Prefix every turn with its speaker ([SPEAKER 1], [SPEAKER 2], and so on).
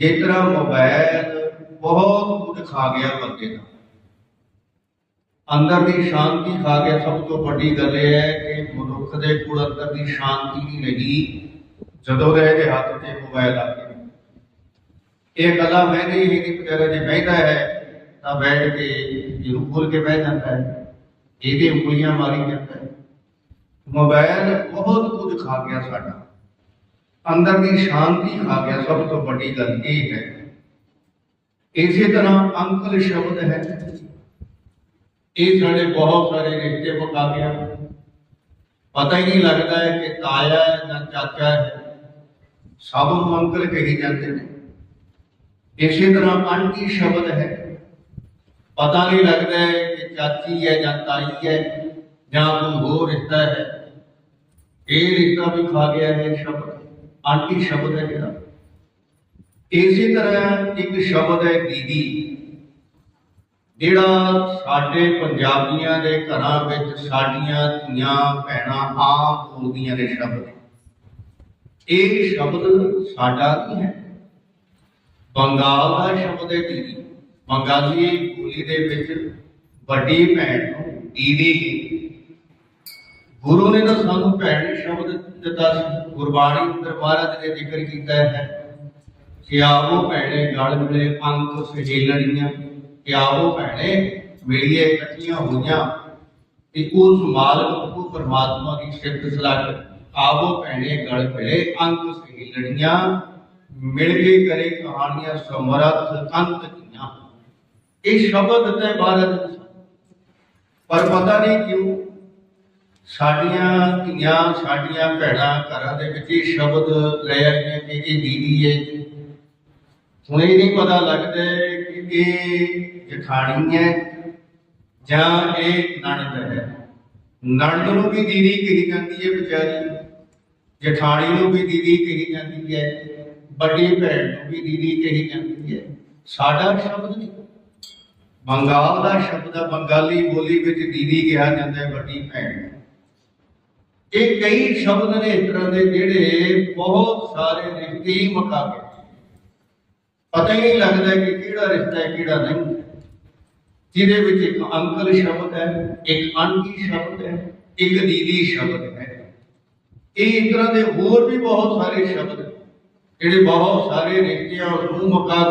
[SPEAKER 1] ਜਿਸ ਤਰ੍ਹਾਂ ਮੋਬਾਈਲ ਬਹੁਤ ਕੁਝ ਖਾ ਗਿਆ ਬੰਦੇ ਦਾ, ਅੰਦਰ ਦੀ ਸ਼ਾਂਤੀ ਖਾ ਗਿਆ, ਸਭ ਤੋਂ ਵੱਡੀ ਗੱਲ ਇਹ ਹੈ ਕਿ ਮਨੁੱਖ ਦੇ ਕੋਲ ਅੰਦਰ ਦੀ ਸ਼ਾਂਤੀ ਨਹੀਂ ਰਹੀ, ਜਦੋਂ ਦੇ ਇਹਦੇ ਹੱਥ ਤੇ ਮੋਬਾਈਲ ਆ ਗਿਆ। ਇਹ ਗੱਲਾਂ ਬਹਿੰਦੇ ਹੀ ਨਹੀਂ ਵਿਚਾਰਾ ਜੇ ਬਹਿੰਦਾ ਹੈ, ਤਾਂ ਬੈਠ ਕੇ ਜ਼ਰੂਰ ਖੋਲ ਕੇ ਬਹਿ ਜਾਂਦਾ ਹੈ। ਇਹਦੇ ਉਂਗਲੀਆਂ ਮਾਰੀ ਜਾਂਦਾ ਹੈ। ਮੋਬਾਈਲ ਬਹੁਤ ਕੁਝ ਖਾ ਗਿਆ ਸਾਡਾ। ਅੰਦਰ ਦੀ ਸ਼ਾਂਤੀ ਖਾ ਗਿਆ, ਸਭ ਤੋਂ ਵੱਡੀ ਗੱਲ ਇਹ ਹੈ। ਇਸੇ ਤਰ੍ਹਾਂ ਅੰਕਲ ਸ਼ਬਦ ਹੈ। ਇਹ ਸਾਡੇ ਬਹੁਤ ਸਾਰੇ ਰਿਸ਼ਤੇ ਮੁਕਾ ਗਿਆ। ਪਤਾ ਹੀ ਨਹੀਂ ਲੱਗਦਾ ਹੈ ਕਿ ਤਾਇਆ ਹੈ ਜਾਂ ਚਾਚਾ ਹੈ। ਸਭ ਨੂੰ ਅੰਕਲ ਕਹੀ ਜਾਂਦੇ ਨੇ। ਇਸੇ ਤਰ੍ਹਾਂ ਆਂਟੀ ਸ਼ਬਦ ਹੈ। ਪਤਾ ਨਹੀਂ ਲੱਗਦਾ ਹੈ ਕਿ ਚਾਚੀ ਹੈ ਜਾਂ ਤਾਈ ਹੈ ਜਾਂ ਕੋਈ ਹੋਰ ਰਿਸ਼ਤਾ ਹੈ। ਇਹ ਰਿਸ਼ਤਾ ਵੀ ਖਾ ਗਿਆ ਹੈ ਸ਼ਬਦ। ਆਂਟੀ ਸ਼ਬਦ ਹੈ ਜਿਹੜਾ। ਇਸੇ ਤਰ੍ਹਾਂ ਇੱਕ ਸ਼ਬਦ ਹੈ ਦੀਦੀ ਜਿਹੜਾ ਸਾਡੇ ਪੰਜਾਬੀਆਂ ਦੇ ਘਰਾਂ ਵਿੱਚ ਸਾਡੀਆਂ ਧੀਆਂ ਭੈਣਾਂ ਆਮ ਬੋਲਦੀਆਂ ਨੇ ਸ਼ਬਦ। ਇਹ ਸ਼ਬਦ ਸਾਡਾ ਨਹੀਂ ਹੈ? ਬੰਗਾਲ ਦਾ ਸ਼ਬਦ ਹੈ ਦੀਦੀ ਬੰਗਾਲੀ ਬੋਲੀ ਦੇ ਵਿੱਚ ਵੱਡੀ ਭੈਣ ਨੂੰ ਦੀਦੀ ਗੁਰੂ ਨੇ ਤਾਂ ਸਾਨੂੰ ਭੈਣ ਸ਼ਬਦ ਦਿੱਤਾ ਸੀ, ਗੁਰਬਾਣੀ ਅੰਦਰ ਮਹਾਰਾਜ ਨੇ ਜ਼ਿਕਰ ਕੀਤਾ ਹੈ। ਕਿ ਆਵੋ ਭੈਣੇ ਗਲ ਮਿਲੇ ਅੰਕ ਸਹੇਲਣੀਆਂ, ਕਿ ਆਵੋ ਭੈਣੇ ਮਿਲੀਏ ਇਕੱਠੀਆਂ ਹੋਈਆਂ, ਤੇ ਉਸ ਮਾਲਕ ਨੂੰ ਪਰਮਾਤਮਾ ਦੀ ਸਿਫਤ ਸਲਾਹ ਆਵੋ ਭੈਣੇ ਗਲ ਮਿਲੇ ਅੰਕ ਸਹੇਲਣੀਆਂ, ਮਿਲ ਕੇ ਕਰੇ ਕਹਾਣੀਆਂ ਸਮਰਥ ਅੰਤ ਦੀਆਂ ਇਹ ਸ਼ਬਦ ਤੇ ਮਹਾਰਾਜ ਪਰ ਪਤਾ ਨਹੀਂ ਕਿਉਂ ਸਾਡੀਆਂ ਧੀਆਂ, ਸਾਡੀਆਂ ਭੈਣਾਂ ਘਰਾਂ ਦੇ ਵਿੱਚ ਇਹ ਸ਼ਬਦ ਲੈ ਆਈਆਂ ਕਿ ਇਹ ਦੀਦੀ ਹੈ ਹੁਣ ਇਹ ਨਹੀਂ ਪਤਾ ਲੱਗਦਾ ਕਿ ਇਹ ਜਠਾਣੀ ਹੈ ਜਾਂ ਇਹ ਨਣਦ ਹੈ। ਨਣਦ ਨੂੰ ਵੀ ਦੀਦੀ ਕਹੀ ਜਾਂਦੀ ਹੈ ਵਿਚਾਰੀ, ਜਠਾਣੀ ਨੂੰ ਵੀ ਦੀਦੀ ਕਹੀ ਜਾਂਦੀ ਹੈ, ਵੱਡੀ ਭੈਣ ਨੂੰ ਵੀ ਦੀਦੀ ਕਹੀ ਜਾਂਦੀ ਹੈ। ਸਾਡਾ ਸ਼ਬਦ ਨਹੀਂ। ਬੰਗਾਲ ਦਾ ਸ਼ਬਦ ਹੈ ਬੰਗਾਲੀ ਬੋਲੀ ਵਿੱਚ ਦੀਦੀ ਕਿਹਾ ਜਾਂਦਾ ਹੈ, ਵੱਡੀ ਭੈਣ ਇਹ ਕਈ ਸ਼ਬਦ ਨੇ ਇਸ ਤਰ੍ਹਾਂ ਦੇ ਜਿਹੜੇ ਬਹੁਤ ਸਾਰੇ ਰਿਸ਼ਤੇ ਹੀ ਮੁਕਾ ਗਏ ਪਤਾ ਹੀ ਨਹੀਂ ਲੱਗਦਾ ਕਿ ਕਿਹੜਾ ਰਿਸ਼ਤਾ ਹੈ, ਕਿਹੜਾ ਨਹੀਂ। ਜਿਹਦੇ ਵਿੱਚ ਇੱਕ ਅੰਕਲ ਸ਼ਬਦ ਹੈ, ਇੱਕ ਆਂਟੀ ਸ਼ਬਦ ਹੈ, ਇੱਕ ਦੀਦੀ ਸ਼ਬਦ ਹੈ। ਇਹ ਇਸ ਤਰ੍ਹਾਂ ਦੇ ਹੋਰ ਵੀ ਬਹੁਤ ਸਾਰੇ ਸ਼ਬਦ ਜਿਹੜੇ ਬਹੁਤ ਸਾਰੇ ਰਿਸ਼ਤਿਆਂ ਨੂੰ ਮੁਕਾ